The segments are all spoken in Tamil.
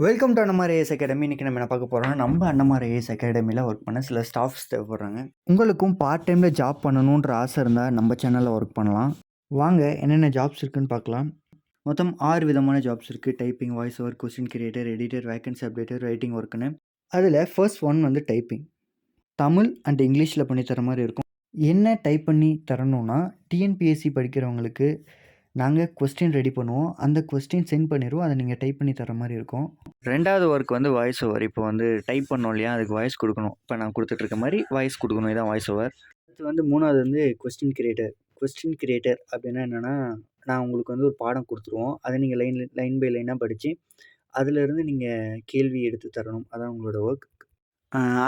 Welcome to Annamar AS academy இன்றைக்கி நம்ம என்ன பார்க்க போகிறோம்னா நம்ம அண்ணமார் ஏஎஸ் அகாடமியில் ஒர்க் பண்ண சில ஸ்டாஃப்ஸ் தேவைப்படுறாங்க. உங்களுக்கும் பார்ட் டைமில் ஜாப் பண்ணணுன்ற ஆசை இருந்தால் நம்ம சேனலில் ஒர்க் பண்ணலாம். வாங்க என்னென்ன ஜாப்ஸ் இருக்குன்னு பார்க்கலாம். மொத்தம் ஆறு விதமான ஜாப்ஸ் இருக்குது typing voice over question creator editor vacancy updater writing ஒர்க்குன்னு அதில் ஃபர்ஸ்ட் ஒன் வந்து டைப்பிங் தமிழ் அண்ட் இங்கிலீஷில் பண்ணி தர மாதிரி இருக்கும். என்ன டைப் பண்ணி தரணும்னா டிஎன்பிஎஸ்சி படிக்கிறவங்களுக்கு நாங்கள் கொஸ்டின் ரெடி பண்ணுவோம். அந்த கொஸ்டின் சென்ட் பண்ணிடுவோம். அதை நீங்கள் டைப் பண்ணி தர மாதிரி இருக்கும். ரெண்டாவது ஒர்க் வந்து வாய்ஸ் ஓவர் இப்போ வந்து டைப் பண்ணோம் இல்லையா? அதுக்கு வாய்ஸ் கொடுக்கணும். இப்போ நான் கொடுத்துட்ருக்க மாதிரி வாய்ஸ் கொடுக்கணும். இதான் வாய்ஸ் ஓவர் அடுத்து வந்து மூணாவது வந்து கொஸ்டின் கிரியேட்டர் கொஸ்டின் கிரியேட்டர் அப்படின்னா என்னென்னா நான் உங்களுக்கு வந்து ஒரு பாடம் கொடுத்துருவோம். அதை நீங்கள் லைன் லைன் பை லைனாக படித்து அதிலிருந்து நீங்கள் கேள்வி எடுத்து தரணும். அதான் உங்களோட ஒர்க்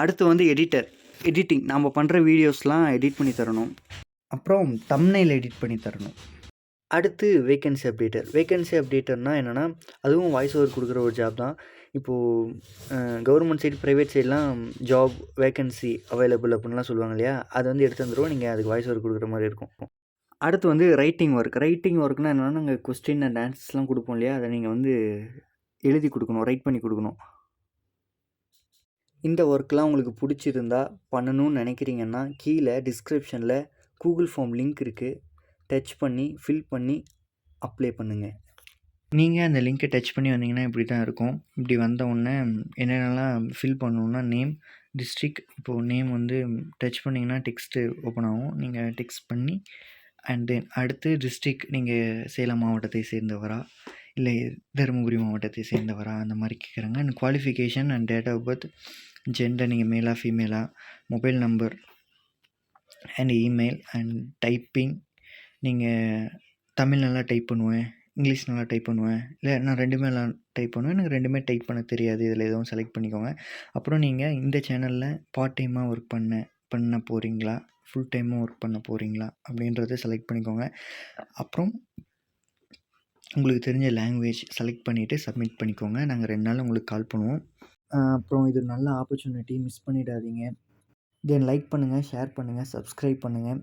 அடுத்து வந்து எடிட்டர் எடிட்டிங் நம்ம பண்ணுற வீடியோஸ்லாம் எடிட் பண்ணி தரணும். அப்புறம் தம்னையில் எடிட் பண்ணி தரணும். அடுத்து வேகன்சி அப்டேட்டர் வேகன்சி அப்டேட்டர்னால் என்னென்னா அதுவும் வாய்ஸ் ஓவர் கொடுக்குற ஒரு ஜாப் தான். இப்போது கவர்மெண்ட் சைடு ப்ரைவேட் சைட்லாம் ஜாப் வேகன்சி அவைலபிள் அப்படின்லாம் சொல்லுவாங்க இல்லையா? அது வந்து எடுத்து வந்துடுவோம் நீங்கள் அதுக்கு வாய்ஸ் ஓவர் கொடுக்குற மாதிரி இருக்கும். அடுத்து வந்து ரைட்டிங் ஒர்க் ரைட்டிங் ஒர்க்னால் என்னென்னா நாங்கள் கொஸ்டின் அண்ட் ஆன்சர்ஸ்லாம் கொடுப்போம் இல்லையா? அதை நீங்கள் வந்து எழுதி கொடுக்கணும். ரைட் பண்ணி கொடுக்கணும். இந்த ஒர்க்லாம் உங்களுக்கு பிடிச்சிருந்தா பண்ணணும்னு நினைக்கிறீங்கன்னா கீழே டிஸ்கிரிப்ஷனில் கூகுள் ஃபார்ம் லிங்க் இருக்குது டச் பண்ணி ஃபில் பண்ணி அப்ளை பண்ணுங்கள் நீங்கள் அந்த லிங்க்கை டச் பண்ணி வந்தீங்கன்னா இப்படி தான் இருக்கும். இப்படி வந்த உடனே என்னென்னலாம் ஃபில் பண்ணணுன்னா நேம் டிஸ்ட்ரிக் இப்போது நேம் வந்து டச் பண்ணிங்கன்னா டெக்ஸ்ட்டு ஓப்பன் ஆகும். நீங்கள் டெக்ஸ்ட் பண்ணி அண்ட் தென் அடுத்து டிஸ்ட்ரிக் நீங்கள் சேலம் மாவட்டத்தை சேர்ந்தவரா? இல்லை தருமபுரி மாவட்டத்தை சேர்ந்தவரா? அந்த மாதிரி கேட்குறாங்க and qualification and date of birth gender நீங்கள் மேலா ஃபீமேலாக mobile number and email and typing நீங்கள் தமிழ் நல்லா டைப் பண்ணுவேன் இங்கிலீஷ் நல்லா டைப் பண்ணுவேன் இல்லை நான் ரெண்டுமே நல்லா டைப் பண்ணுவேன் எனக்கு ரெண்டுமே டைப் பண்ண தெரியாது இதில் எதுவும் செலக்ட் பண்ணிக்கோங்க. அப்புறம் நீங்கள் இந்த சேனலில் பார்ட் டைமாக ஒர்க் பண்ண பண்ண போகிறீங்களா ஃபுல் டைமாக ஒர்க் பண்ண போகிறீங்களா அப்படின்றத செலக்ட் பண்ணிக்கோங்க. அப்புறம் உங்களுக்கு தெரிஞ்ச லாங்குவேஜ் செலக்ட் பண்ணிவிட்டு சப்மிட் பண்ணிக்கோங்க. நாங்கள் ரெண்டு நாள் உங்களுக்கு கால் பண்ணுவோம். அப்புறம் இது நல்ல ஆப்பர்ச்சுனிட்டி மிஸ் பண்ணிடாதீங்க. தென் லைக் பண்ணுங்கள் ஷேர் பண்ணுங்கள் சப்ஸ்கிரைப் பண்ணுங்கள்